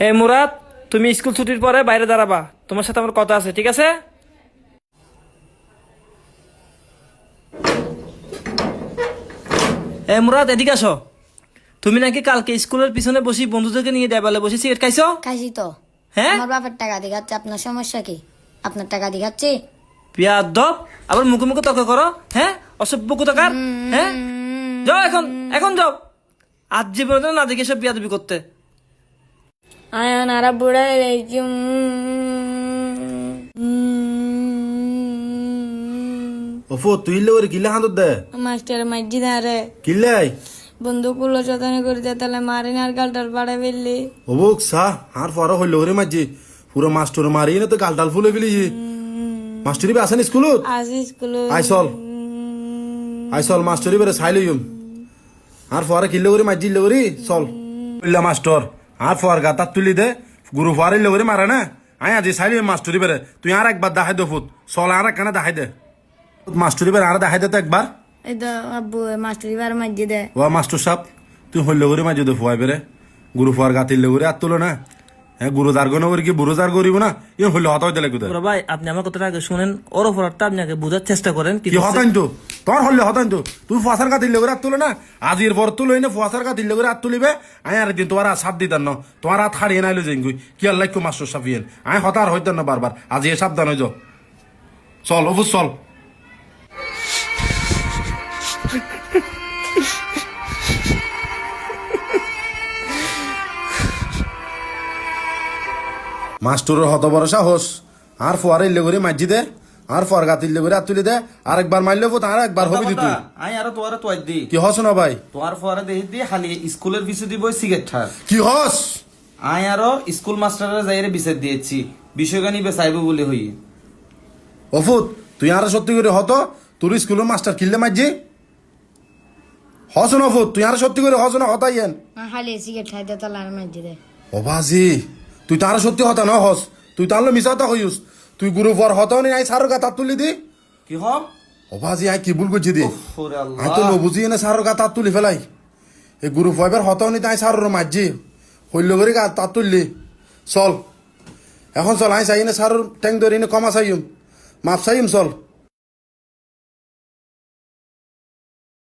এ মুরাদ তুমি স্কুল ছুটির পরে বাইরে দাঁড়াবা। তোমার সাথে আমার কথা আছে ঠিক আছে? এ মুরাদ এদিকে আসো। তুমি নাকি কালকে স্কুলের পিছনে বসি বন্ধুদেরকে নিয়ে ডেবালে বসে সিগারেট খাইছো? খাইছি তো। হ্যাঁ? আমার বাপের টাকা দিঘাচ্ছে আপনার সমস্যা কি? আপনার টাকা দিঘাচ্ছি পিয়াদ আবার মুখে মুখে তর্ক করো হ্যাঁ? অসভ্য কোথাকার হ্যাঁ? যাও এখন এখন যাও। আজ জীবনে না দেখে সব বিয়াদবি করতে। আয়ান আরা বুড়া অফো তুই ইল্লে করে কিল্লে হাঁদত দে মাস্টার মাইজি ধারে কিল্লে আই বন্ধুগুলো চতানি করে তাহলে মারিন আর গালটার পাড়ে ফেললি অবুক সা আর ফর হইল করে মাঝি পুরো মাস্টর মারি না তো গালটাল ফুলে ফেলিছি মাস্টরি বে আসেন স্কুলত আসি স্কুল আই চল আই চল মাস্টরি বেরে চাই লইম আর ফরে কিল্লে করে ইল্লে করি চল ইল্লা মাস্টর আর ফর গাতার তুলি দে। গুরু ইল্লে করে মারে না। আই আজি চাই লইম মাস্টরি বেরে তুই আর একবার দেখাই দে ফুট চল আর একখানে দেখাই দে। মাস্টরি বেরে আর দেখাই দে তো একবার। এই তো আব্বু মাস্টার এবার মাইজি দে। ও মাস্টার সাহেব তুই হইল করে মাঝে তো ফুয়াই বেরে গুরু ফুয়ার গাতিল করে আর তুলো না। হ্যাঁ গুরু দার গনো করে কি বুড়ো দার করিব না? ইয়ে হইলে হতা হইতে লাগবে বড় ভাই আপনি আমার কথাটা আগে শুনেন। ওর অপরাধটা আপনি আগে বোঝার চেষ্টা করেন। কি। হতাইন তো? তোর হইলে হতাইন তো তুই ফুয়াশার গাতিল করে আর তুলে না? আজির পর তুলো না ফুয়াশার গাতিল করে আর তুলিবে, আয় আর দিন তোমার সাপ দিতাম না। তোমার হাত হারিয়ে নাইলো যেগুই কি আর লাইক মাস্টার সাফিয়েন আয় হতার হইতেন না বারবার। আজি এ সাবধান হয়ে যাও চল অবুজ চল। মাস্টরের হত বড় সাহস। আর ফোয়ারে ইল্লে করে মাঝি দে আর ফোয়ার গাত ইল্লে করে আর তুলি দে আর একবার মারলে ফুত আর একবার হবে তুই আই আরও তোমার তোয়াই দি। কি হস না ভাই? তোমার ফরে দেখি দি খালি স্কুলের পিছু দিব সিগারেট ঠার কি হস? আই আরও স্কুল মাস্টারের যাইরে বিচার দিয়েছি বিষয়গানি বেসাইব বলে হই। অফুত তুই আর সত্যি করে হত তোর স্কুলের মাস্টার কিনলে মাঝি হস না অফুত তুই আর সত্যি করে হস না হতাইয়েন খালি সিগারেট খাইতে তাহলে আর মাইজি দে ও বাজি তুই তার সত্যি হতা না হস তুই তাহলে মিশাতা হইস তুই গুরু পর হতাও নি আই সারর গাতা তুলি দি। কি হম? ও বাজি আই কি ভুল করছি দি। আই তো নবুঝি না সারর গাতা তুলি ফেলাই। এই গুরু ফাইবার হতাও নি তাই সারর মাঝি। হইল করে গা তা তুললি চল। এখন চল আই চাই না সারর ট্যাং ধরি না কমা চাইম মাপ চাইম চল।